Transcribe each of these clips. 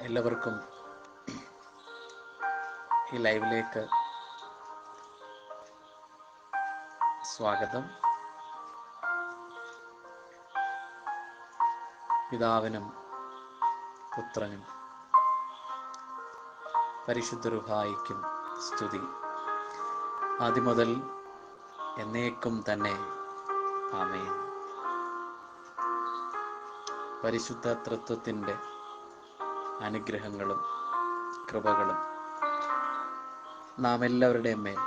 എല്ലാവർക്കും ഈ ലൈവിലേക്ക് സ്വാഗതം. പിതാവിനും പുത്രനും പരിശുദ്ധ റുഹായിക്കും സ്തുതി. ആദ്യം മുതൽ എന്നേക്കും തന്നെ ആമേൻ. പരിശുദ്ധ തൃത്വത്തിന്റെ അനുഗ്രഹങ്ങളും കൃപകളും നാം എല്ലാവരുടെയും മേൽ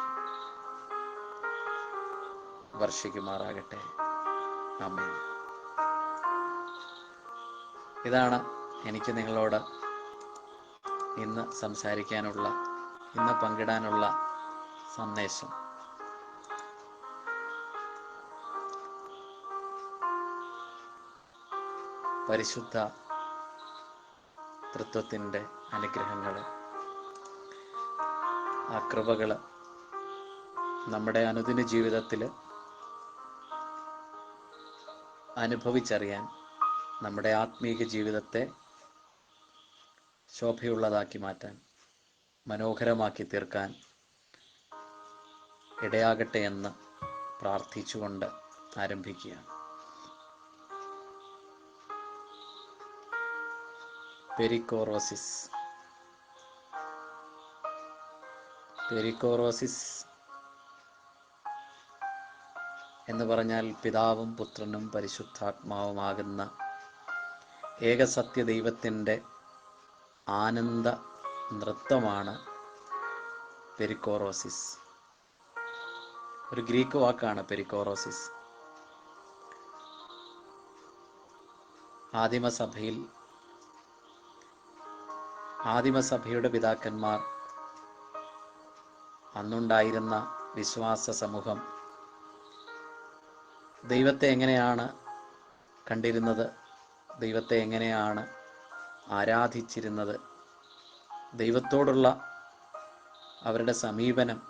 വർഷിക്കുമാറാകട്ടെ. ഇതാണ് എനിക്ക് നിങ്ങളോട് ഇന്ന് സംസാരിക്കാനുള്ള ഇന്ന് പങ്കിടാനുള്ള സന്ദേശം. പരിശുദ്ധ തൃത്വത്തിന്റെ അനുഗ്രഹങ്ങൾ ആ കൃപകൾ നമ്മുടെ അനുദിന ജീവിതത്തിൽ അനുഭവിച്ചറിയാൻ നമ്മുടെ ആത്മീക ജീവിതത്തെ ശോഭയുള്ളതാക്കി മാറ്റാൻ മനോഹരമാക്കി തീർക്കാൻ ഇടയാകട്ടെ എന്ന് പ്രാർത്ഥിച്ചുകൊണ്ട് ആരംഭിക്കുകയാണ്. പെരിക്കോറോസിസ് പെരിക്കോറോസിസ് എന്ന് പറഞ്ഞാൽ പിതാവും പുത്രനും പരിശുദ്ധാത്മാവുമാകുന്ന ഏകസത്യ ദൈവത്തിന്റെ ആനന്ദ നൃത്തമാണ് പെരിക്കോറോസിസ്. ഒരു ഗ്രീക്ക് വാക്കാണ് പെരിക്കോറോസിസ്. ആദിമസഭയിൽ ആദിമസഭയുടെ പിതാക്കന്മാർ. അന്നുണ്ടായിരുന്ന വിശ്വാസ സമൂഹം. ദൈവത്തെ എങ്ങനെയാണ് കണ്ടിരുന്നത്? ദൈവത്തെ എങ്ങനെയാണ് ആരാധിച്ചിരുന്നത്? ദൈവത്തോടുള്ള അവരുടെ സമീപനം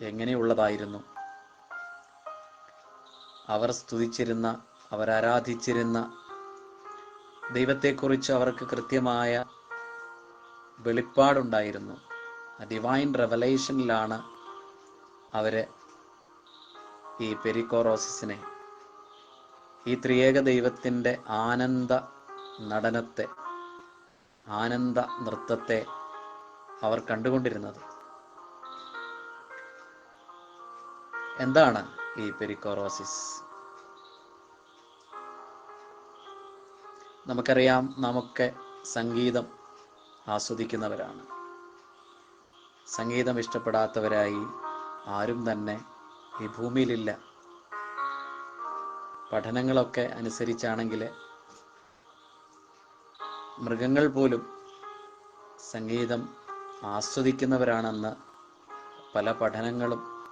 എങ്ങനെയുള്ളതായിരുന്നു? അവർ സ്തുതിച്ചിരുന്ന അവരാരാധിച്ചിരുന്ന ദൈവത്തെക്കുറിച്ച് അവർക്ക് കൃത്യമായ വെളിപ്പാടുണ്ടായിരുന്നു. ആ ഡിവൈൻ റെവലേഷനിലാണ് അവർ ഈ പെരിക്കോറോസിസിനെ ഈ ത്രിയേക ദൈവത്തിന്റെ ആനന്ദ നടനത്തെ ആനന്ദ നൃത്തത്തെ അവർ കണ്ടുകൊണ്ടിരുന്നത്. എന്താണ് ഈ പെരിക്കോറോസിസ്? നമുക്കറിയാം നമുക്ക് സംഗീതം ആസ്വദിക്കുന്നവരാണ്. സംഗീതം ഇഷ്ടപ്പെടാത്തവരായി ആരും തന്നെ ഈ ഭൂമിയിലില്ല. പഠനങ്ങളൊക്കെ അനുസരിച്ചാണെങ്കിൽ മൃഗങ്ങൾ പോലും സംഗീതം ആസ്വദിക്കുന്നവരാണെന്ന് പല പഠനങ്ങളും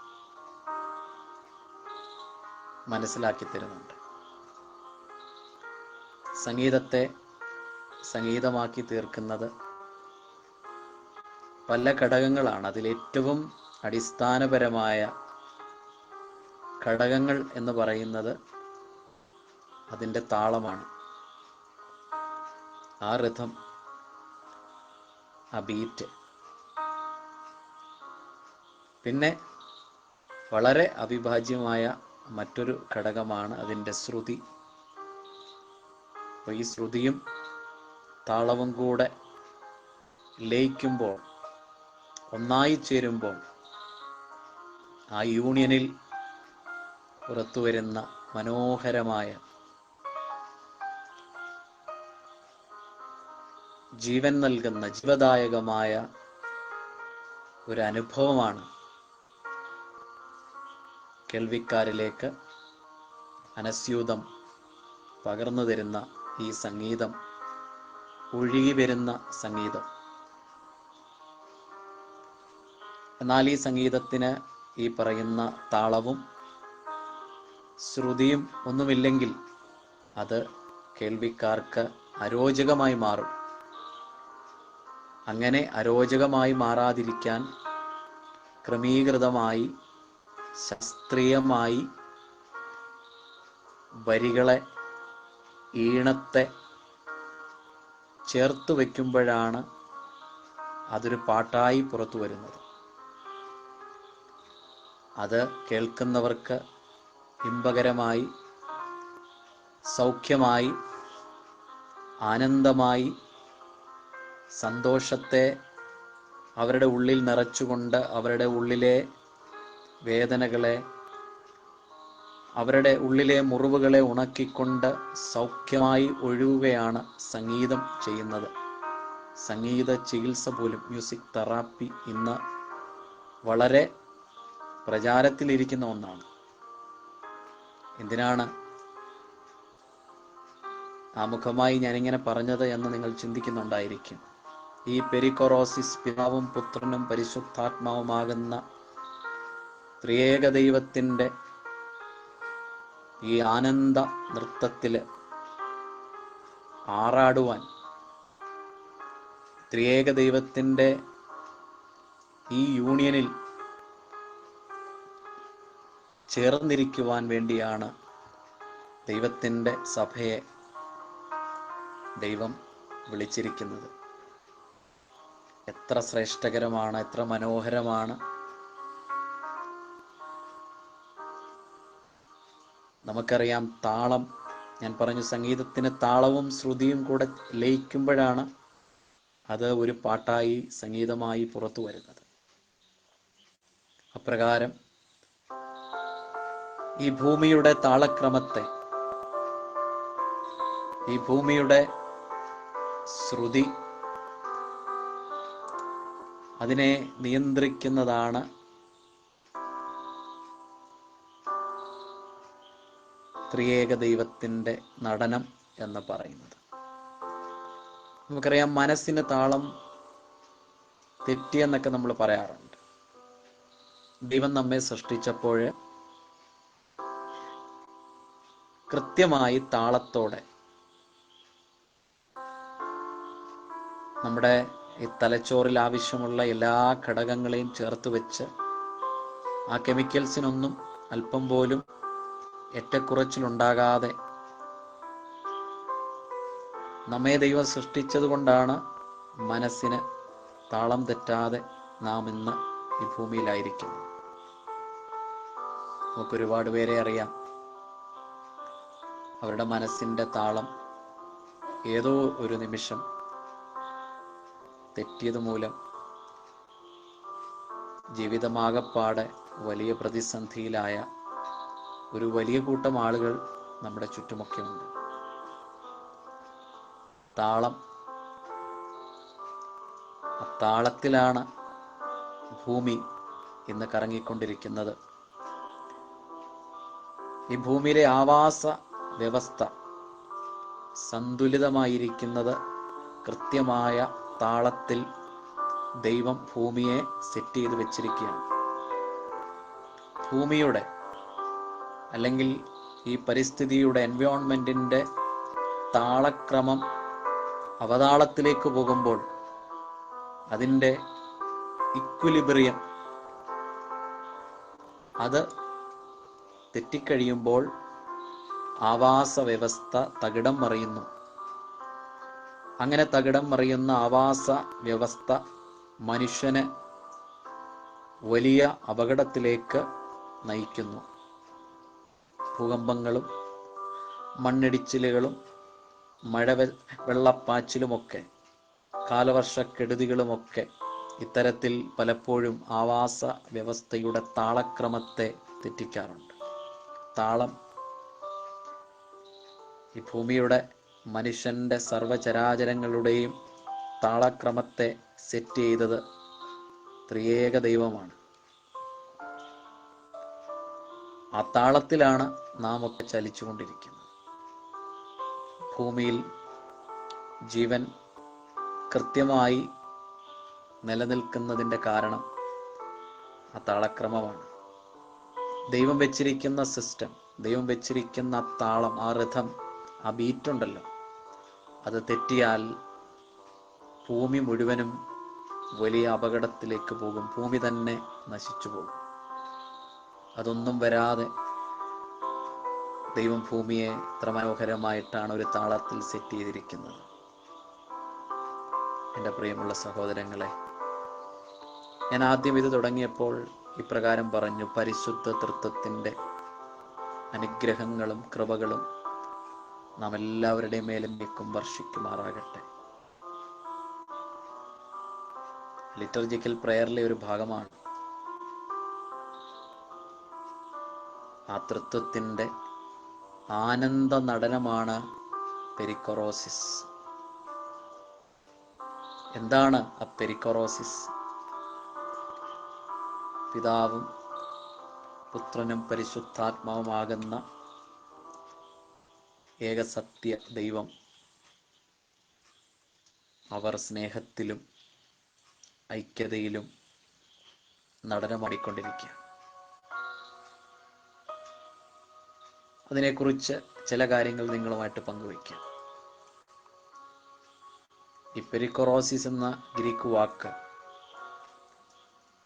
മനസ്സിലാക്കി തരുന്നുണ്ട്. സംഗീതത്തെ സംഗീതമാക്കി തീർക്കുന്നത് പല ഘടകങ്ങളാണ്. അതിലേറ്റവും അടിസ്ഥാനപരമായ ഘടകങ്ങൾ എന്ന് പറയുന്നത് അതിന്റെ താളമാണ്. ആ rhythm ആ ബീറ്റ് പിന്നെ വളരെ അവിഭാജ്യമായ മറ്റൊരു ഘടകമാണ് അതിന്റെ ശ്രുതി. അപ്പോൾ ഈ ശ്രുതിയും താളവും കൂടെ ലയിക്കുമ്പോൾ ഒന്നായി ചേരുമ്പോൾ ആ യൂണിയനിൽ പുറത്തു വരുന്ന മനോഹരമായ ജീവൻ നൽകുന്ന ജീവദായകമായ ഒരു അനുഭവമാണ് കേൾവിക്കാരിലേക്ക് അനസ്യൂതം പകർന്നു തരുന്ന ഈ സംഗീതം ഒഴുകി വരുന്ന സംഗീതം. എന്നാൽ ഈ സംഗീതത്തിന് ഈ പറയുന്ന താളവും ശ്രുതിയും ഒന്നുമില്ലെങ്കിൽ അത് കേൾവിക്കാർക്ക് അരോചകമായി മാറും. അങ്ങനെ അരോചകമായി മാറാതിരിക്കാൻ ക്രമീകൃതമായി ശാസ്ത്രീയമായി വരികളെ ഈണത്തെ ചേർത്ത് വയ്ക്കുമ്പോഴാണ് അതൊരു പാട്ടായി പുറത്തു വരുന്നത്. അത് കേൾക്കുന്നവർക്ക് ഇമ്പകരമായി സൗഖ്യമായി ആനന്ദമായി സന്തോഷത്തെ അവരുടെ ഉള്ളിൽ നിറച്ചുകൊണ്ട് അവരുടെ ഉള്ളിലെ വേദനകളെ അവരുടെ ഉള്ളിലെ മുറിവുകളെ ഉണക്കിക്കൊണ്ട് സൗഖ്യമായി ഒഴുകുകയാണ് സംഗീതം ചെയ്യുന്നത്. സംഗീത ചികിത്സ പോലും മ്യൂസിക് തെറാപ്പി ഇന്ന് വളരെ പ്രചാരത്തിലിരിക്കുന്ന ഒന്നാണ്. എന്തിനാണ് ആമുഖമായി ഞാനിങ്ങനെ പറഞ്ഞത് എന്ന് നിങ്ങൾ ചിന്തിക്കുന്നുണ്ടായിരിക്കും. ഈ പെരിക്കൊറോസിസ് പിതാവും പുത്രനും പരിശുദ്ധാത്മാവുമാകുന്ന ത്രിയേക ദൈവത്തിന്റെ ഈ ആനന്ദ നൃത്തത്തിൽ ആറാടുവാൻ ത്രിയേക ദൈവത്തിന്റെ ഈ യൂണിയനിൽ ചേർന്നിരിക്കുവാൻ വേണ്ടിയാണ് ദൈവത്തിന്റെ സഭയെ ദൈവം വിളിച്ചിരിക്കുന്നത്. എത്ര ശ്രേഷ്ഠകരമാണ് എത്ര മനോഹരമാണ്. നമുക്കറിയാം താളം ഞാൻ പറഞ്ഞു സംഗീതത്തിന് താളവും ശ്രുതിയും കൂടെ ലയിക്കുമ്പോഴാണ് അത് ഒരു പാട്ടായി സംഗീതമായി പുറത്തു വരുന്നത്. അപ്രകാരം ഈ ഭൂമിയുടെ താളക്രമത്തെ ഈ ഭൂമിയുടെ ശ്രുതി അതിനെ നിയന്ത്രിക്കുന്നതാണ് ത്രിയേക ദൈവത്തിന്റെ നടനം എന്ന് പറയുന്നത്. നമുക്കറിയാം മനസ്സിന് താളം തെറ്റിയെന്നൊക്കെ നമ്മൾ പറയാറുണ്ട്. ദൈവം നമ്മെ സൃഷ്ടിച്ചപ്പോൾ കൃത്യമായി താളത്തോടെ. നമ്മുടെ ഈ തലച്ചോറിൽ ആവശ്യമുള്ള എല്ലാ ഘടകങ്ങളെയും ചേർത്ത് വെച്ച് ആ കെമിക്കൽസിനൊന്നും അല്പം പോലും ഏറ്റക്കുറച്ചിലുണ്ടാകാതെ നമ്മെ ദൈവം സൃഷ്ടിച്ചത് കൊണ്ടാണ് മനസ്സിന് താളം തെറ്റാതെ നാം ഇന്ന് ഈ ഭൂമിയിലായിരിക്കുന്നത്. നമുക്ക് ഒരുപാട് പേരെ അറിയാം. അവരുടെ മനസ്സിന്റെ താളം ഏതോ ഒരു നിമിഷം തെറ്റിയത് മൂലം ജീവിതമാകപ്പാടെ വലിയ പ്രതിസന്ധിയിലായ ഒരു വലിയ കൂട്ടം ആളുകൾ നമ്മുടെ ചുറ്റുമൊക്കെ ഉണ്ട് താളം താളത്തിലാണ് ഭൂമി ഇന്ന് കറങ്ങിക്കൊണ്ടിരിക്കുന്നത്. ഈ ഭൂമിയിലെ ആവാസ വ്യവസ്ഥ. സന്തുലിതമായിരിക്കുന്നത് കൃത്യമായ താളത്തിൽ ദൈവം ഭൂമിയെ സെറ്റ് ചെയ്ത് വെച്ചിരിക്കുകയാണ്. ഭൂമിയുടെ അല്ലെങ്കിൽ ഈ പരിസ്ഥിതിയുടെ എൻവയോൺമെന്റിന്റെ താളക്രമം അവതാളത്തിലേക്ക് പോകുമ്പോൾ അതിന്റെ ഇക്വിലിബ്രിയം അത് തെറ്റിക്കഴിയുമ്പോൾ ആവാസ വ്യവസ്ഥ തകിടം മറിയുന്നു. അങ്ങനെ തകിടം മറിയുന്ന ആവാസ വ്യവസ്ഥ മനുഷ്യന് വലിയ അപകടത്തിലേക്ക് നയിക്കുന്നു. ഭൂകമ്പങ്ങളും മണ്ണിടിച്ചിലുകളും മഴ വെള്ളപ്പാച്ചിലുമൊക്കെ കാലവർഷക്കെടുതികളുമൊക്കെ ഇത്തരത്തിൽ പലപ്പോഴും ആവാസ വ്യവസ്ഥയുടെ താളക്രമത്തെ തെറ്റിക്കാറുണ്ട്. താളം ഈ ഭൂമിയുടെ മനുഷ്യന്റെ സർവചരാചരങ്ങളുടെയും താളക്രമത്തെ സെറ്റ് ചെയ്തത് ത്രിയേക ദൈവമാണ്. ആ താളത്തിലാണ് നാം ഒക്കെ ചലിച്ചുകൊണ്ടിരിക്കുന്നത്. ഭൂമിയിൽ ജീവൻ കൃത്യമായി നിലനിൽക്കുന്നതിന്റെ കാരണം ആ താളക്രമമാണ്. ദൈവം വെച്ചിരിക്കുന്ന സിസ്റ്റം ദൈവം വെച്ചിരിക്കുന്ന താളം ആ രഥം ആ ബീറ്റുണ്ടല്ലോ. അത് തെറ്റിയാൽ ഭൂമി മുഴുവനും വലിയ അപകടത്തിലേക്ക് പോകും. ഭൂമി തന്നെ നശിച്ചു പോകും. അതൊന്നും വരാതെ ദൈവം ഭൂമിയെ ഇത്ര മനോഹരമായിട്ടാണ് ഒരു താളത്തിൽ സെറ്റ് ചെയ്തിരിക്കുന്നത്. എന്റെ പ്രിയമുള്ള സഹോദരങ്ങളെ ഞാൻ ആദ്യം ഇത് തുടങ്ങിയപ്പോൾ ഇപ്രകാരം പറഞ്ഞു. പരിശുദ്ധ തൃത്വത്തിന്റെ അനുഗ്രഹങ്ങളും കൃപകളും നാം എല്ലാവരുടെയും മേലും നീക്കും വർഷിക്കുമാറാകട്ടെ. ലിറ്റർജിക്കൽ പ്രയറിലെ ഒരു ഭാഗമാണ്. ആ തൃത്വത്തിന്റെ ആനന്ദ നടനമാണ് പെരിക്കൊറോസിസ്. എന്താണ് ആ പെരിക്കൊറോസിസ്? പിതാവും പുത്രനും പരിശുദ്ധാത്മാവുമാകുന്ന ഏകസത്യ ദൈവം അവർ സ്നേഹത്തിലും ഐക്യതയിലും നടനമാടിക്കൊണ്ടിരിക്കുക അതിനെക്കുറിച്ച് ചില കാര്യങ്ങൾ നിങ്ങളുമായിട്ട് പങ്കുവയ്ക്കാം. ഈ പെരിക്കൊറോസിസ് എന്ന ഗ്രീക്ക് വാക്ക്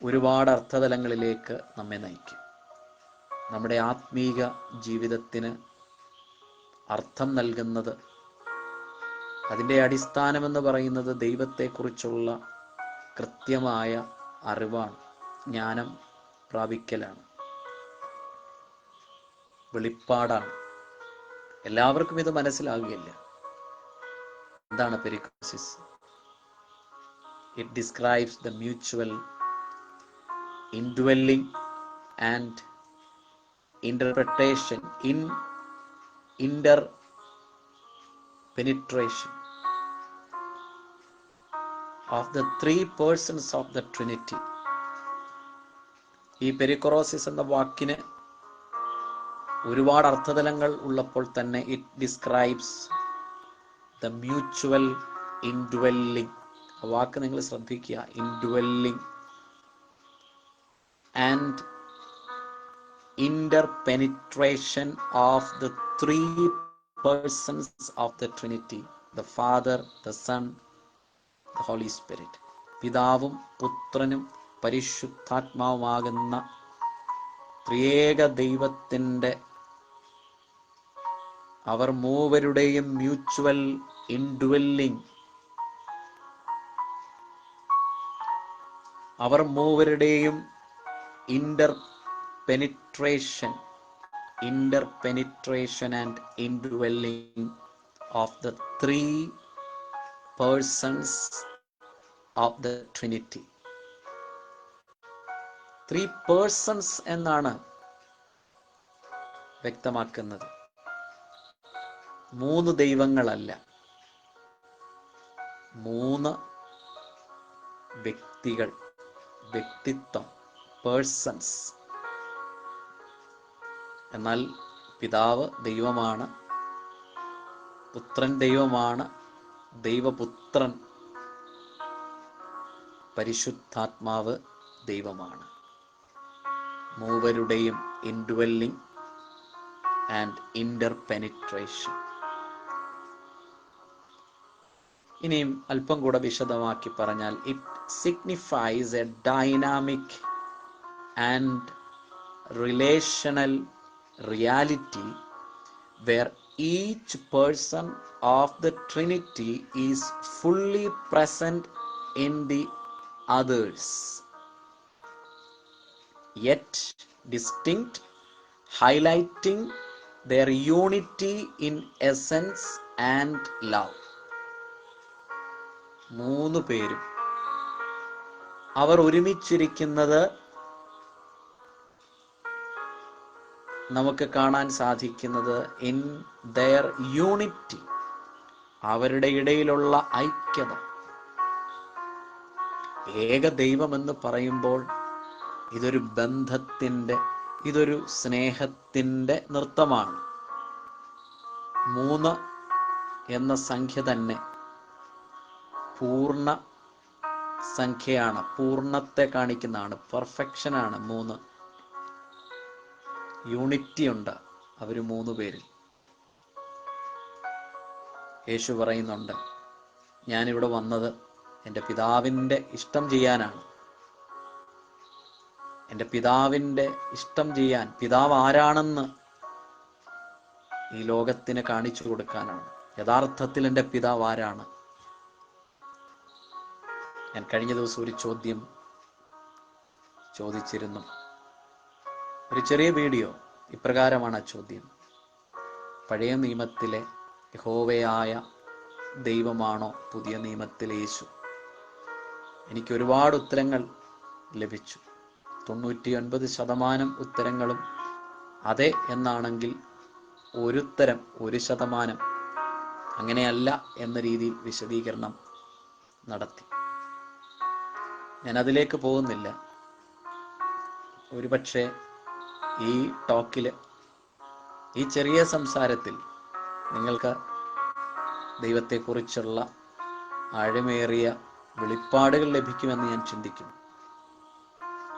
ഒരുപാട് അർത്ഥതലങ്ങളിലേക്ക് നമ്മെ നയിക്കും. നമ്മുടെ ആത്മീക ജീവിതത്തിന് അർത്ഥം നൽകുന്നത്. അതിന്റെ അടിസ്ഥാനമെന്ന് പറയുന്നത് ദൈവത്തെക്കുറിച്ചുള്ള കൃത്യമായ അറിവാണ്. ജ്ഞാനം പ്രാപിക്കലാണ്. വെളിപ്പാടാണ്. എല്ലാവർക്കും ഇത് മനസ്സിലാകുകയില്ല എന്താണ് perichoresis? It describes the mutual indwelling and interpretation in inter penetration of the three persons of the Trinity ഈ പെരിക്കൊറോസിസ് എന്ന വാക്കിന് ഒരുപാട് അർത്ഥതലങ്ങൾ ഉള്ളപ്പോൾ തന്നെ it describes the mutual indwelling ആ വാക്ക് നിങ്ങൾ ശ്രദ്ധിക്കുക. Indwelling and interpenetration of the three persons of the Trinity the Father, the Son, the Holy Spirit. പിതാവും പുത്രനും പരിശുദ്ധാത്മാവുമാകുന്ന ത്രിയേക ദൈവത്തിന്റെ അവർ മൂവരുടെയും മ്യൂച്വൽ ഇൻഡ്വെല്ലിംഗ് അവർ മൂവരുടെയും inter penetration, interpenetration and indwelling of the three persons of the Trinity. Three persons എന്നാണ് വ്യക്തമാക്കുന്നത് മൂന്ന് ദൈവങ്ങളല്ല മൂന്ന് വ്യക്തികൾ വ്യക്തിത്വം പേഴ്സൺസ് എന്നാൽ പിതാവ് ദൈവമാണ് പുത്രൻ ദൈവമാണ് ദൈവപുത്രൻ പരിശുദ്ധാത്മാവ് ദൈവമാണ്. മൂവരുടെയും ഇൻഡ്വെല്ലിംഗ് ആൻഡ് ഇന്റർപെനിട്രേഷൻ. ഇനിയും അല്പം കൂടെ വിശദമാക്കി പറഞ്ഞാൽ it signifies a dynamic and relational reality where each person of the Trinity is fully present in the others, yet distinct, highlighting their unity in essence and love. മൂന്ന് പേരും അവർ ഒരുമിച്ചിരിക്കുന്നത് നമുക്ക് കാണാൻ സാധിക്കുന്നത് ഇൻ ദയർ യൂണിറ്റി അവരുടെ ഇടയിലുള്ള ഐക്യത. ഏക ദൈവം എന്ന് പറയുമ്പോൾ ഇതൊരു ബന്ധത്തിന്റെ ഇതൊരു സ്നേഹത്തിന്റെ നൃത്തമാണ്. മൂന്ന് എന്ന സംഖ്യ തന്നെ പൂർണ സംഖ്യയാണ്. പൂർണത്തെ കാണിക്കുന്നതാണ്. പെർഫെക്ഷനാണ് മൂന്ന്. യൂണിറ്റി ഉണ്ട് അവർ മൂന്ന് പേരിൽ യേശു പറയുന്നുണ്ട് ഞാനിവിടെ വന്നത് എന്റെ പിതാവിന്റെ ഇഷ്ടം ചെയ്യാനാണ്. എന്റെ പിതാവിന്റെ ഇഷ്ടം ചെയ്യാൻ പിതാവ് ആരാണെന്ന് ഈ ലോകത്തിന് കാണിച്ചു കൊടുക്കാനാണ്. യഥാർത്ഥത്തിൽ എന്റെ പിതാവ് ആരാണ്? ഞാൻ കഴിഞ്ഞ ദിവസം ഒരു ചോദ്യം ചോദിച്ചിരുന്നു. ഒരു ചെറിയ വീഡിയോ ഇപ്രകാരമാണ് ആ ചോദ്യം. പഴയ നിയമത്തിലെ യഹോവയായ ദൈവമാണോ പുതിയ നിയമത്തിലെ യേശു? എനിക്ക് ഒരുപാട് ഉത്തരങ്ങൾ ലഭിച്ചു. തൊണ്ണൂറ്റി ഒൻപത് ശതമാനം ഉത്തരങ്ങളും അതെ എന്നാണെങ്കിൽ ഒരുത്തരം ഒരു ശതമാനം അങ്ങനെയല്ല എന്ന രീതിയിൽ വിശദീകരണം നടത്തി. ഞാൻ അതിലേക്ക് പോകുന്നില്ല. ഒരുപക്ഷെ ഈ ടോക്കിൽ ഈ ചെറിയ സംസാരത്തിൽ നിങ്ങൾക്ക് ദൈവത്തെക്കുറിച്ചുള്ള ആഴമേറിയ വെളിപ്പാടുകൾ ലഭിക്കുമെന്ന് ഞാൻ ചിന്തിക്കുന്നു.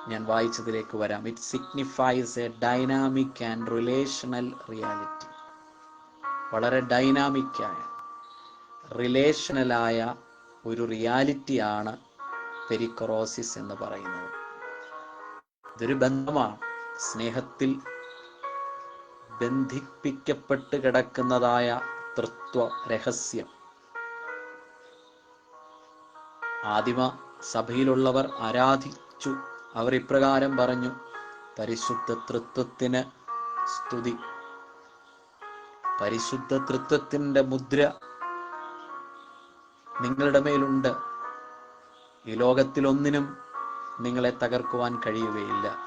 ഞാൻ വായിച്ചതിലേക്ക് വരാം. It signifies a dynamic and relational reality വളരെ ഡൈനാമിക്കായ റിലേഷണലായ ഒരു റിയാലിറ്റിയാണ് പെരിക്കറോസിസ് എന്ന് പറയുന്നത്. ഇതൊരു ബന്ധമാണ്. സ്നേഹത്തിൽ ബന്ധിപ്പിക്കപ്പെട്ട് കിടക്കുന്നതായ തൃത്വ രഹസ്യം. ആദിമ സഭയിലുള്ളവർ ആരാധിച്ചു. അവർ ഇപ്രകാരം പറഞ്ഞു പരിശുദ്ധ തൃത്വത്തിന് സ്തുതി. പരിശുദ്ധ തൃത്വത്തിന്റെ മുദ്ര നിങ്ങളുടെ മേലുണ്ട്. ഈ ലോകത്തിലൊന്നിനും നിങ്ങളെ തകർക്കുവാൻ കഴിയുകയില്ല.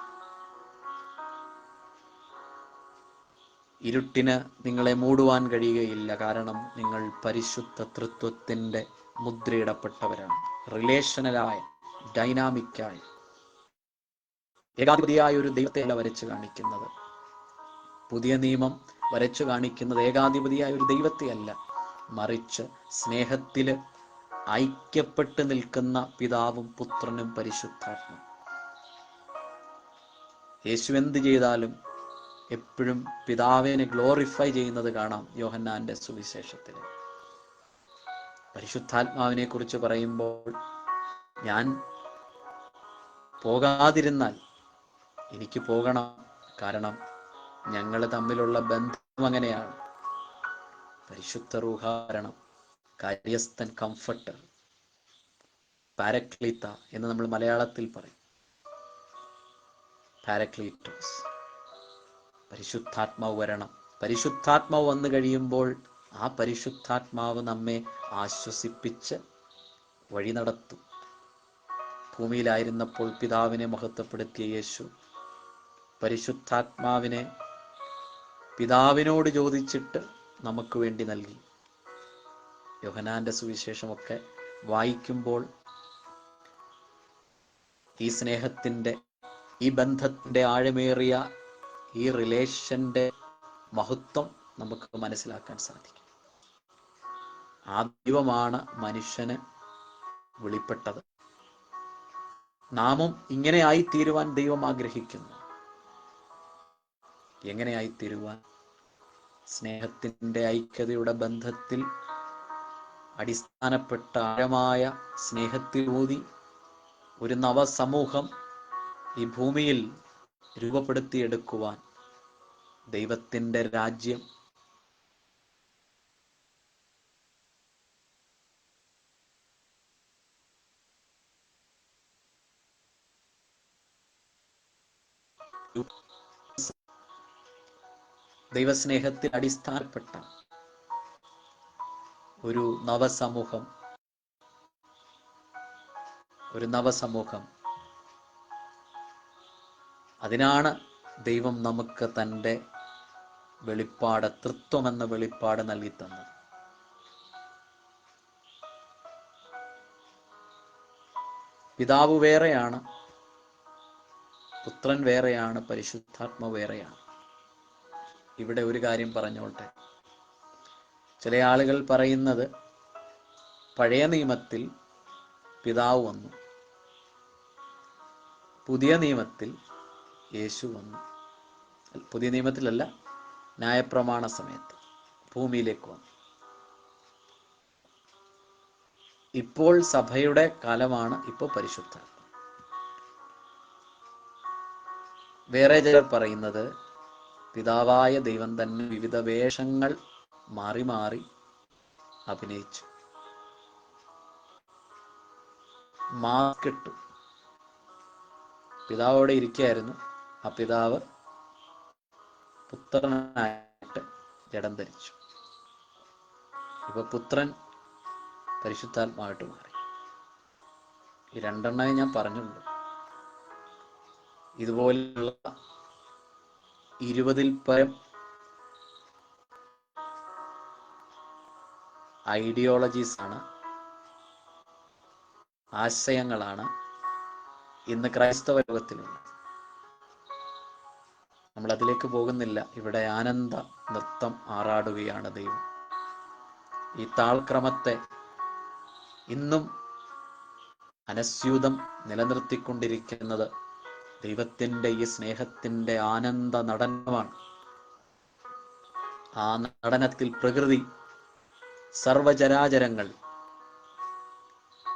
ഇരുട്ടിന് നിങ്ങളെ മൂടുവാൻ കഴിയുകയില്ല. കാരണം നിങ്ങൾ പരിശുദ്ധ തൃത്വത്തിന്റെ മുദ്രയിടപ്പെട്ടവരാണ്. റിലേഷണലായ ഡൈനാമിക്കായ ഏകാധിപതിയായ ഒരു ദൈവത്തെയല്ല വരച്ചു കാണിക്കുന്നത്. പുതിയ നിയമം വരച്ചു കാണിക്കുന്നത് ഏകാധിപതിയായ ഒരു ദൈവത്തെയല്ല മറിച്ച് സ്നേഹത്തിൽ ഐക്യപ്പെട്ട് നിൽക്കുന്ന പിതാവും പുത്രനും പരിശുദ്ധാത്മ യേശു എന്ത് ചെയ്താലും എപ്പോഴും പിതാവിനെ ഗ്ലോറിഫൈ ചെയ്യുന്നത് കാണാം യോഹന്നാന്റെ സുവിശേഷത്തിൽ പരിശുദ്ധാത്മാവിനെ കുറിച്ച് പറയുമ്പോൾ ഞാൻ പോകാതിരുന്നാൽ എനിക്ക് പോകണം. കാരണം ഞങ്ങൾ തമ്മിലുള്ള ബന്ധം അങ്ങനെയാണ്. പരിശുദ്ധ റൂഹാരണം കാര്യസ്ഥൻ കംഫർട്ടർ പാരക്ലീത്ത എന്ന് നമ്മൾ മലയാളത്തിൽ പറയും. പാരക്ലീറ്റോസ്. പരിശുദ്ധാത്മാവ് വരണം. പരിശുദ്ധാത്മാവ് വന്നു കഴിയുമ്പോൾ ആ പരിശുദ്ധാത്മാവ് നമ്മെ ആശ്വസിപ്പിച്ച് വഴി നടത്തും. ഭൂമിയിലായിരുന്നപ്പോൾ പിതാവിനെ മഹത്വപ്പെടുത്തിയ യേശു പരിശുദ്ധാത്മാവിനെ പിതാവിനോട് ചോദിച്ചിട്ട് നമുക്ക് വേണ്ടി നൽകി. യോഹനാന്റെ സുവിശേഷമൊക്കെ വായിക്കുമ്പോൾ ഈ സ്നേഹത്തിന്റെ ഈ ബന്ധത്തിന്റെ ആഴമേറിയ ഈ റിലേഷന്റെ മഹത്വം നമുക്ക് മനസ്സിലാക്കാൻ സാധിക്കും. ആ ദൈവമാണ് മനുഷ്യന് വെളിപ്പെട്ടത്. നാമും ഇങ്ങനെയായി തീരുവാൻ ദൈവം ആഗ്രഹിക്കുന്നു. എങ്ങനെയായി ആയിത്തീരുവാൻ സ്നേഹത്തിന്റെ ഐക്യതയുടെ ബന്ധത്തിൽ അടിസ്ഥാനപ്പെട്ട ആഴമായ സ്നേഹത്തിലൂതി ഒരു നവസമൂഹം ഈ ഭൂമിയിൽ രൂപപ്പെടുത്തിയെടുക്കുവാൻ ദൈവത്തിന്റെ രാജ്യം ദൈവസ്നേഹത്തിൽ അടിസ്ഥാനപ്പെട്ട ഒരു നവസമൂഹം ഒരു നവസമൂഹം അതിനാണ് ദൈവം നമുക്ക് തന്റെ വെളിപ്പാട് തൃത്വം എന്ന വെളിപ്പാട് നൽകി തന്നത് പിതാവ് വേറെയാണ് പുത്രൻ വേറെയാണ് പരിശുദ്ധാത്മ വേറെയാണ്. ഇവിടെ ഒരു കാര്യം പറഞ്ഞോട്ടെ. ചില ആളുകൾ പറയുന്നത് പഴയ നിയമത്തിൽ പിതാവ് വന്നു പുതിയ നിയമത്തിൽ യേശു വന്നു. പുതിയ നിയമത്തിലല്ല ന്യായപ്രമാണ സമയത്ത് ഭൂമിയിലേക്ക് വന്നു. ഇപ്പോൾ സഭയുടെ കാലമാണ് ഇപ്പോൾ പരിശുദ്ധ. വേറെ ചിലർ പറയുന്നത് പിതാവായ ദൈവം തന്നെ വിവിധ വേഷങ്ങൾ മാറി മാറി അഭിനയിച്ചു. മാസ്ക് ഇട്ടു. പിതാവോടെ ഇരിക്കുകയായിരുന്നു. ആ പിതാവ് പുത്രനായിട്ട് ജഡം ധരിച്ചു. ഇപ്പൊ പുത്രൻ പരിശുദ്ധാത്മാവായിട്ട് മാറി. ഈ രണ്ടെണ്ണമേ ഞാൻ പറഞ്ഞുള്ളൂ ഇതുപോലുള്ള ഇരുപതിൽ പരം ഐഡിയോളജീസ് ആണ് ആശയങ്ങളാണ് ഇന്ന് ക്രൈസ്തവ ലോകത്തിലുള്ളത്. നമ്മൾ അതിലേക്ക് പോകുന്നില്ല. ഇവിടെ ആനന്ദ നൃത്തം ആറാടുകയാണ് ദൈവം. ഈ താൾക്രമത്തെ ഇന്നും അനസ്യൂതം നിലനിർത്തിക്കൊണ്ടിരിക്കുന്നത് ദൈവത്തിന്റെ ഈ സ്നേഹത്തിന്റെ ആനന്ദ നടനമാണ്. ആ നടനത്തിൽ പ്രകൃതി സർവചരാചരങ്ങൾ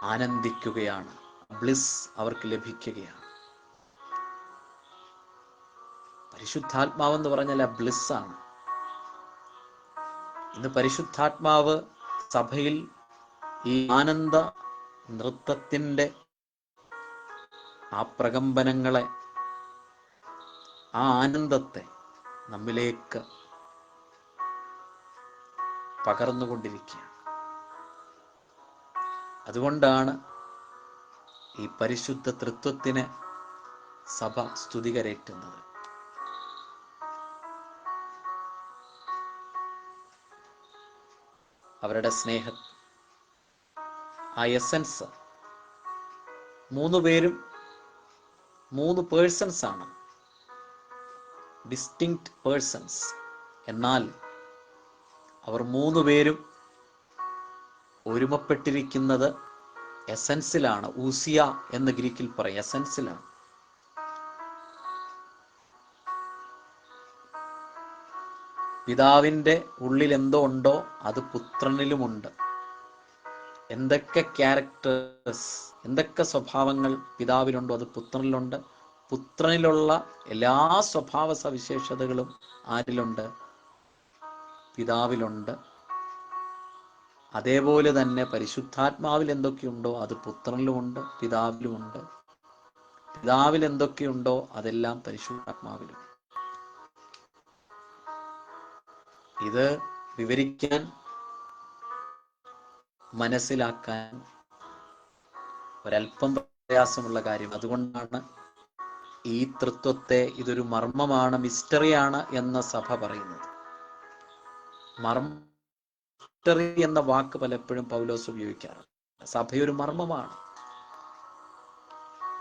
ആനന്ദിക്കുകയാണ്. ബ്ലിസ് അവർക്ക് ലഭിക്കുകയാണ്. പരിശുദ്ധാത്മാവെന്ന് പറഞ്ഞാൽ ആ ബ്ലിസ് ആണ് ഇന്ന് പരിശുദ്ധാത്മാവ് സഭയിൽ ഈ ആനന്ദ നൃത്തത്തിന്റെ ആ പ്രകമ്പനങ്ങളെ ആ ആനന്ദത്തെ നമ്മിലേക്ക് പകർന്നുകൊണ്ടിരിക്കുകയാണ്. അതുകൊണ്ടാണ് ഈ പരിശുദ്ധ തൃത്വത്തിന് സഭ സ്തുതികരേറ്റുന്നത്. അവരുടെ സ്നേഹ. ആ എസൻസ് മൂന്ന് പേരും മൂന്ന് പേഴ്സൺസ് ആണ്. ഡിസ്റ്റിങ്ക്റ്റ് പേഴ്സൺസ് എന്നാൽ അവർ മൂന്ന് പേരും ഒരുമപ്പെട്ടിരിക്കുന്നത് എസൻസിലാണ് ഊസിയ എന്ന് ഗ്രീക്കിൽ പറയും. എസൻസിലാണ് പിതാവിന്റെ ഉള്ളിൽ എന്തോ ഉണ്ടോ അത് പുത്രനിലുമുണ്ട്. എന്തൊക്കെ ക്യാരക്ടേഴ്സ് എന്തൊക്കെ സ്വഭാവങ്ങൾ പിതാവിലുണ്ടോ അത് പുത്രനിലുണ്ട്. പുത്രനിലുള്ള എല്ലാ സ്വഭാവ സവിശേഷതകളും ആരിലുണ്ട്? പിതാവിലുണ്ട്. അതേപോലെ തന്നെ പരിശുദ്ധാത്മാവിൽ എന്തൊക്കെയുണ്ടോ അത് പുത്രനിലുമുണ്ട് പിതാവിലുമുണ്ട്. പിതാവിൽ എന്തൊക്കെയുണ്ടോ അതെല്ലാം പരിശുദ്ധാത്മാവിലും. ഇത് വിവരിക്കാൻ മനസ്സിലാക്കാൻ ഒരല്പം പ്രയാസമുള്ള കാര്യം. അതുകൊണ്ടാണ് ഈ തൃത്വത്തെ ഇതൊരു മർമ്മമാണ് മിസ്റ്ററിയാണ് എന്ന സഭ പറയുന്നത്. മർമ്മ മിസ്റ്ററി എന്ന വാക്ക് പലപ്പോഴും പൗലോസ് ഉപയോഗിക്കാറുണ്ട്. സഭയൊരു മർമ്മമാണ്.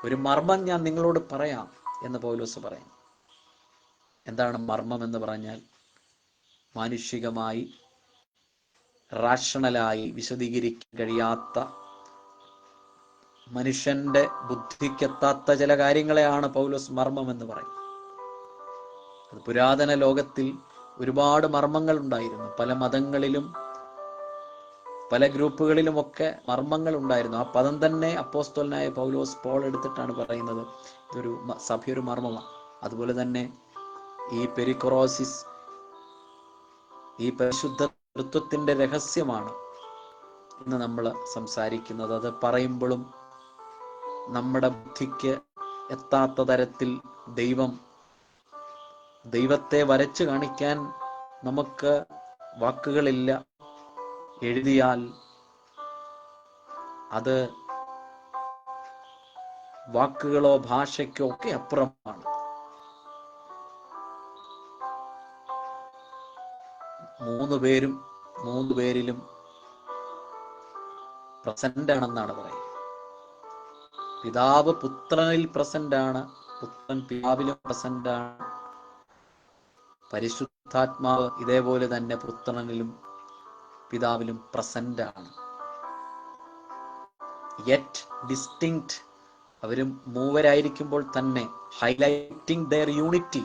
ഒരു മർമ്മം ഞാൻ നിങ്ങളോട് പറയാം എന്ന് പൗലോസ് പറയും എന്താണ് മർമ്മം എന്ന് പറഞ്ഞാൽ? മാനുഷികമായി റാഷണലായി വിശദീകരിക്കാൻ കഴിയാത്ത മനുഷ്യന്റെ ബുദ്ധിക്കെത്താത്ത ചില കാര്യങ്ങളെയാണ് പൗലോസ് മർമ്മം എന്ന് പറയുന്നത്. അത് പുരാതന ലോകത്തിൽ ഒരുപാട് മർമ്മങ്ങൾ ഉണ്ടായിരുന്നു. പല മതങ്ങളിലും പല ഗ്രൂപ്പുകളിലുമൊക്കെ മർമ്മങ്ങൾ ഉണ്ടായിരുന്നു. ആ പദം തന്നെ അപ്പോസ്തോലനായ പൗലോസ് പോൾ എടുത്തിട്ടാണ് പറയുന്നത്. ഇതൊരു സഭയൊരു മർമ്മമാണ്. അതുപോലെ തന്നെ ഈ പെരിക്കൊറോസിസ് ഈ പരിശുദ്ധ തൃത്വത്തിന്റെ രഹസ്യമാണ് ഇന്ന് നമ്മൾ സംസാരിക്കുന്നത്. അത് പറയുമ്പോഴും നമ്മുടെ ബുദ്ധിക്ക് എത്താത്ത തരത്തിൽ ദൈവം ദൈവത്തെ വരച്ചു കാണിക്കാൻ നമുക്ക് വാക്കുകളില്ല. എഴുതിയാൽ അത് വാക്കുകളോ ഭാഷയ്ക്കോ ഒക്കെ അപ്പുറമാണ്. മൂന്ന് പേരും മൂന്ന് പേരിലും പ്രസന്റ് ആണെന്നാണ് പറയുന്നത്. പിതാവ് പുത്രനിൽ പ്രസന്റ് ആണ് പുത്രൻ പിതാവിലും പ്രസന്റ് ആണ് പരിശുദ്ധാത്മാവ് ഇതേപോലെ തന്നെ പുത്രനിലും പിതാവിലും പ്രസന്റ് ആണ് യെറ്റ് ഡിസ്റ്റിങ്ക്റ്റ് അവരും മൂവരായിരിക്കുമ്പോൾ തന്നെ highlighting their unity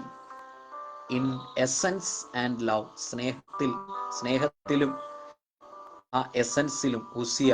in essence and love സ്നേഹത്തിൽ സ്നേഹത്തിലും ആ എസൻസിലും ഉസിയ